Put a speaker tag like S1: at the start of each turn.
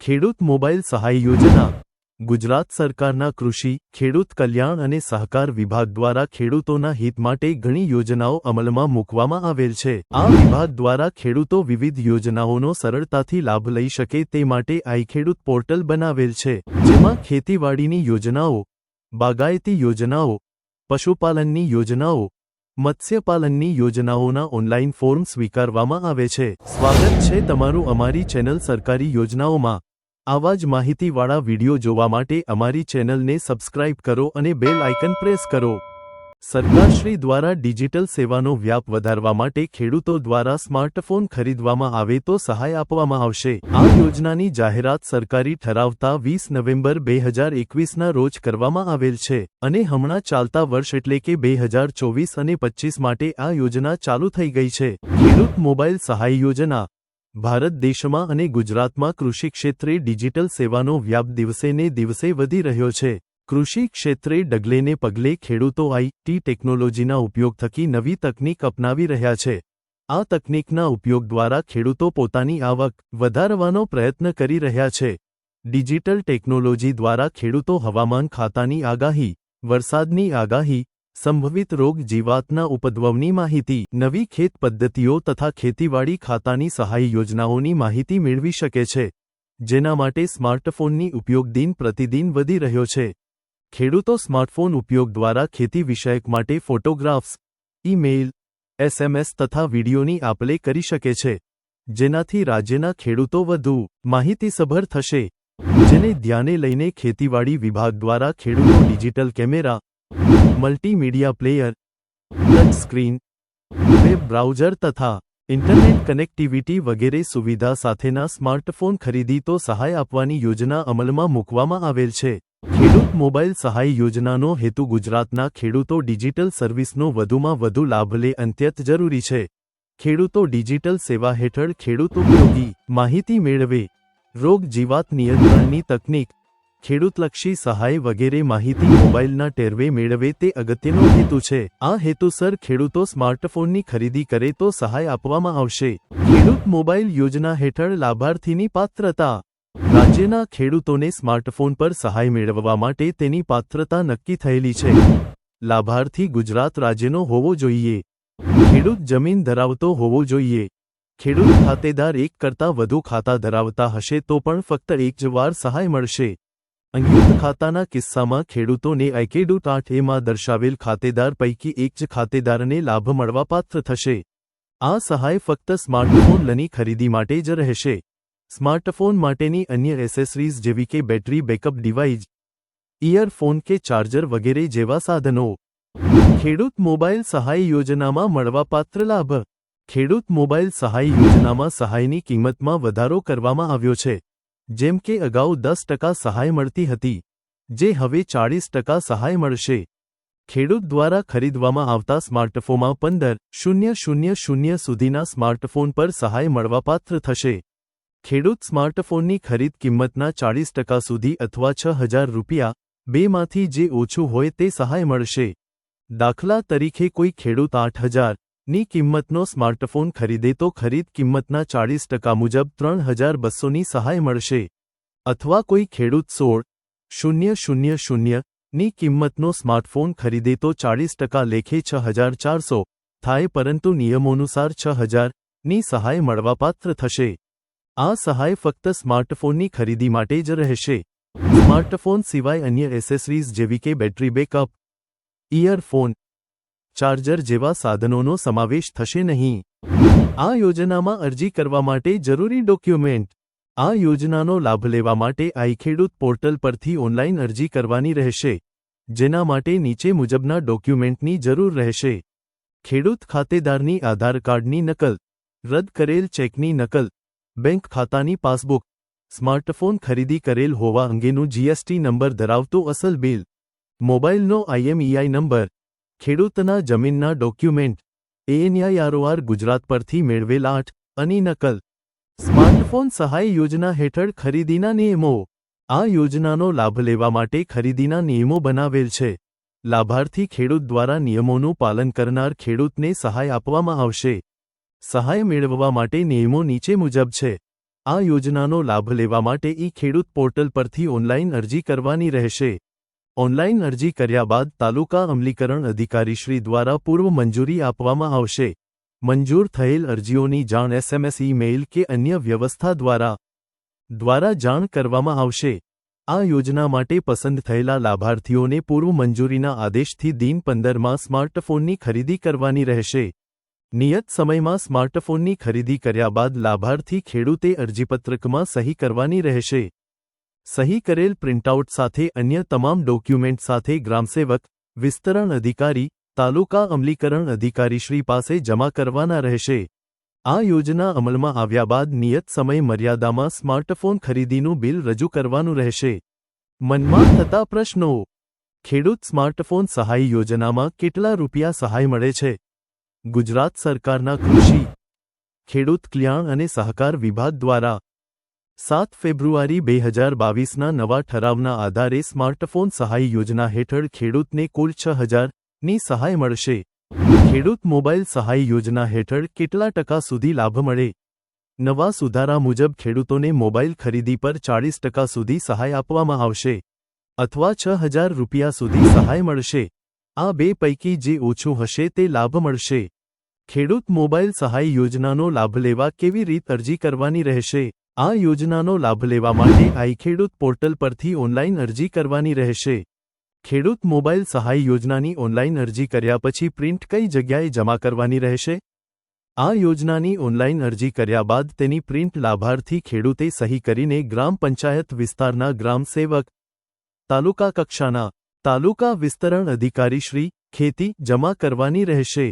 S1: ખેડૂત મોબાઈલ સહાય યોજના. ગુજરાત સરકારના કૃષિ, ખેડૂત કલ્યાણ અને સહકાર વિભાગ દ્વારા ખેડૂતોના હિત માટે ઘણી યોજનાઓ અમલમાં મૂકવામાં આવેલ છે. આ વિભાગ દ્વારા ખેડૂતો વિવિધ યોજનાઓનો સરળતાથી લાભ લઈ શકે તે માટે આઈ ખેડૂત પોર્ટલ બનાવેલ છે. જેમાં ખેતીવાડીની યોજનાઓ, બાગાયતી યોજનાઓ, પશુપાલનની યોજનાઓ, મત્સ્યપાલનની યોજનાઓના ઓનલાઈન ફોર્મ સ્વીકારવામાં આવે છે. સ્વાગત છે તમારું અમારી ચેનલ સરકારી યોજનાઓમાં. આવા જ માહિતીવાળા વિડિયો જોવા માટે અમારી ચેનલને સબસ્ક્રાઇબ કરો અને બેલ આઇકન પ્રેસ કરો. સરકારશ્રી દ્વારા ડિજિટલ સેવાનો વ્યાપ વધારવા માટે ખેડૂતો દ્વારા સ્માર્ટફોન ખરીદવામાં આવે તો સહાય આપવામાં આવશે. આ યોજનાની જાહેરાત સરકારી ઠરાવતા વીસ નવેમ્બર બે હજાર એકવીસના રોજ કરવામાં આવેલ છે અને હમણાં ચાલતા વર્ષ એટલે કે બે હજાર ચોવીસ અને પચ્ચીસ માટે આ યોજના ચાલુ થઈ ગઈ છે. ખેડૂત મોબાઈલ સહાય યોજના ભારત દેશમાં અને ગુજરાતમાં કૃષિ ક્ષેત્રે ડિજિટલ સેવાનો વ્યાપ દિવસેને દિવસે વધી રહ્યો છે. કૃષિ ક્ષેત્રે ડગલેને પગલે ખેડૂતો આઈટી ટેકનોલોજીના ઉપયોગ થકી નવી તકનીક અપનાવી રહ્યા છે. આ તકનીકના ઉપયોગ દ્વારા ખેડૂતો પોતાની આવક વધારવાનો પ્રયત્ન કરી રહ્યા છે. ડિજિટલ ટેકનોલોજી દ્વારા ખેડૂતો હવામાન ખાતાની આગાહી, વરસાદની આગાહી સંભવિત રોગ જીવાતના ઉપદ્રવની માહિતી. નવી ખેત પદ્ધતિઓ તથા ખેતીવાડી ખાતાની સહાય યોજનાઓની માહિતી મેળવી શકે છે, જેના માટે સ્માર્ટફોનની ઉપયોગ દિન પ્રતિદિન વધી રહ્યો છે. ખેડૂતો સ્માર્ટફોન ઉપયોગ દ્વારા ખેતી વિષયક માટે ફોટોગ્રાફ્સ, ઈમેઇલ, એસએમએસ તથા વિડીયોની આપલે કરી શકે છે, જેનાથી રાજ્યના ખેડૂતો વધુ માહિતીસભર થશે. જેને ધ્યાને લઈને ખેતીવાડી વિભાગ દ્વારા ખેડૂતો digital camera multimedia player touch screen web browser તથા ઇન્ટરનેટ કનેક્ટિવિટી વગેરે સુવિધા સાથેના સ્માર્ટફોન ખરીદી તો સહાય આપવાની યોજના અમલમાં મૂકવામાં આવેલ છે. ખેડૂત મોબાઈલ સહાય યોજનાનો હેતુ ગુજરાતના ખેડૂતો ડિજિટલ સર્વિસનો વધુમાં વધુ લાભ લે અત્યંત જરૂરી છે. ખેડૂતો ડિજિટલ સેવા હેઠળ ખેડૂત ઉપયોગી માહિતી મેળવે, રોગ જીવાત નિયંત્રણની તકનીક ખેડૂતલક્ષી સહાય વગેરે માહિતી મોબાઈલના ટેરવે મેળવે તે અગત્યનો હેતુ છે. આ હેતુસર ખેડૂતો સ્માર્ટફોનની ખરીદી કરે તો સહાય આપવામાં આવશે. ખેડૂત મોબાઈલ યોજના હેઠળ લાભાર્થીની પાત્રતા. રાજ્યના ખેડૂતોને સ્માર્ટફોન પર સહાય મેળવવા માટે તેની પાત્રતા નક્કી થયેલી છે. લાભાર્થી ગુજરાત રાજ્યનો હોવો જોઈએ. ખેડૂત જમીન ધરાવતો હોવો જોઈએ. ખેડૂત ખાતેદાર એક કરતાં વધુ ખાતા ધરાવતા હશે તો પણ ફક્ત એક જ વાર સહાય મળશે. અંગીત ખાતાના કિસ્સામાં ખેડૂતોને આઈકેડૂટ આઠ એમાં દર્શાવેલ ખાતેદાર પૈકી એક જ ખાતેદારને લાભ મળવાપાત્ર થશે. આ સહાય ફક્ત સ્માર્ટફોન લની ખરીદી માટે જ રહેશે. સ્માર્ટફોન માટેની અન્ય એસેસરીઝ જેવી કે બેટરી બેકઅપ ડિવાઇસ, ઇયરફોન કે ચાર્જર વગેરે જેવા સાધનો. ખેડૂત મોબાઈલ સહાય યોજનામાં મળવાપાત્ર લાભ. ખેડૂત મોબાઈલ સહાય યોજનામાં સહાયની કિંમતમાં વધારો કરવામાં આવ્યો છે. જેમ કે અગાઉ દસ ટકા સહાય મળતી હતી, જે હવે ચાળીસ ટકા સહાય મળશે. ખેડૂત દ્વારા ખરીદવામાં આવતા સ્માર્ટફોનમાં પંદર, શૂન્ય શૂન્ય શૂન્ય સુધીના સ્માર્ટફોન પર સહાય મળવાપાત્ર થશે. ખેડૂત સ્માર્ટફોનની ખરીદ કિંમતના ચાળીસ ટકા સુધી અથવા છ હજાર રૂપિયા, બેમાંથી જે ઓછું હોય તે સહાય મળશે. દાખલા તરીકે કોઈ ખેડૂત આઠ હજાર ની કિંમતનો સ્માર્ટફોન ખરીદે તો ખરીદ કિંમતના ચાળીસ ટકા મુજબ ત્રણ હજાર બસોની સહાય મળશે. અથવા કોઈ ખેડૂત સોળ શૂન્ય શૂન્ય શૂન્યની કિંમતનો સ્માર્ટફોન ખરીદે તો ચાળીસ ટકા લેખે છ હજાર ચારસો થાય પરંતુ નિયમોનુસાર છ હજારની સહાય મળવાપાત્ર થશે. આ સહાય ફક્ત સ્માર્ટફોનની ખરીદી માટે જ રહેશે. સ્માર્ટફોન સિવાય અન્ય એસેસરીઝ જેવી કે બેટરી બેકઅપ, ઇયરફોન ચાર્જર જેવા સાધનોનો સમાવેશ થશે નહીં. આ યોજનામાં અરજી કરવા માટે જરૂરી ડોક્યુમેન્ટ. આ યોજનાનો લાભ લેવા માટે આઈખેડૂત પોર્ટલ પરથી ઓનલાઈન અરજી કરવાની રહેશે, જેના માટે નીચે મુજબના ડોક્યુમેન્ટની જરૂર રહેશે. ખેડૂત ખાતેદારની આધાર કાર્ડની નકલ, રદ કરેલ ચેકની નકલ, બેંક ખાતાની પાસબુક, સ્માર્ટફોન ખરીદી કરેલ હોવા અંગેનું જીએસટી નંબર ધરાવતું અસલ બિલ, મોબાઈલનો આઈએમઈઆઈ નંબર ખેડૂતના જમીનના ડોક્યુમેન્ટ, એએનઆઈઆરઓઆર ગુજરાત પરથી મેળવેલ આઠ અની નકલ, સ્માર્ટફોન સહાય યોજના હેઠળ ખરીદીના નિયમો. આ યોજનાનો લાભ લેવા માટે ખરીદીના નિયમો બનાવેલ છે. લાભાર્થી ખેડૂત દ્વારા નિયમોનું પાલન કરનાર ખેડૂતને સહાય આપવામાં આવશે. સહાય મેળવવા માટે નિયમો નીચે મુજબ છે. આ યોજનાનો લાભ લેવા માટે ઈ ખેડૂત પોર્ટલ પરથી ઓનલાઈન અરજી કરવાની રહેશે. ઓનલાઈન અરજી કર્યા બાદ તાલુકા અમલીકરણ અધિકારીશ્રી દ્વારા પૂર્વ મંજૂરી આપવામાં આવશે. મંજૂર થયેલ અરજીઓની જાણ એસએમએસ ઈ-મેઇલ કે અન્ય વ્યવસ્થા દ્વારા દ્વારા જાણ કરવામાં આવશે. આ યોજના માટે પસંદ થયેલા લાભાર્થીઓને પૂર્વ મંજૂરીના આદેશથી દિન પંદરમાં સ્માર્ટફોનની ખરીદી કરવાની રહેશે. નિયત સમયમાં સ્માર્ટફોનની ખરીદી કર્યા બાદ લાભાર્થી ખેડૂતે અરજીપત્રકમાં સહી કરવાની રહેશે. સહી કરેલ પ્રિન્ટઆઉટ સાથે અન્ય તમામ ડોક્યુમેન્ટ સાથે ગ્રામસેવક, વિસ્તરણ અધિકારી, તાલુકા અમલીકરણ અધિકારીશ્રી પાસે જમા કરવાના રહેશે. આ યોજના અમલમાં આવ્યા બાદ નિયત સમય મર્યાદામાં સ્માર્ટફોન ખરીદીનું બિલ રજૂ કરવાનું રહેશે. મનમાં થતા પ્રશ્નો. ખેડૂત સ્માર્ટફોન સહાય યોજનામાં કેટલા રૂપિયા સહાય મળે છે? ગુજરાત સરકારના કૃષિ, ખેડૂત કલ્યાણ અને સહકાર વિભાગ દ્વારા સાત ફેબ્રુઆરી બે હજાર બાવીસના નવા ઠરાવના આધારે સ્માર્ટફોન સહાય યોજના હેઠળ ખેડૂતને કુલ છ હજારની સહાય મળશે. ખેડૂત મોબાઈલ સહાય યોજના હેઠળ કેટલા ટકા સુધી લાભ મળે? નવા સુધારા મુજબ ખેડૂતોને મોબાઈલ ખરીદી પર ચાળીસ ટકા સુધી સહાય આપવામાં આવશે અથવા છ હજાર રૂપિયા સુધી સહાય મળશે. આ બે પૈકી જે ઓછું હશે તે લાભ મળશે. ખેડૂત મોબાઈલ સહાય યોજનાનો લાભ લેવા કેવી રીત અરજી કરવાની રહેશે? આ યોજનાનો લાભ લેવા માટે આઈ ખેડૂત પોર્ટલ પરથી ઓનલાઈન અરજી કરવાની રહેશે. ખેડૂત મોબાઈલ સહાય યોજનાની ઓનલાઈન અરજી કર્યા પછી પ્રિન્ટ કઈ જગ્યાએ જમા કરવાની રહેશે? આ યોજનાની ઓનલાઈન અરજી કર્યા બાદ તેની પ્રિન્ટ લાભાર્થી ખેડૂતે સહી કરીને ગ્રામ પંચાયત વિસ્તારના ગ્રામ સેવક, તાલુકા કક્ષાના તાલુકા વિસ્તરણ અધિકારીશ્રી ખેતી જમા કરવાની રહેશે.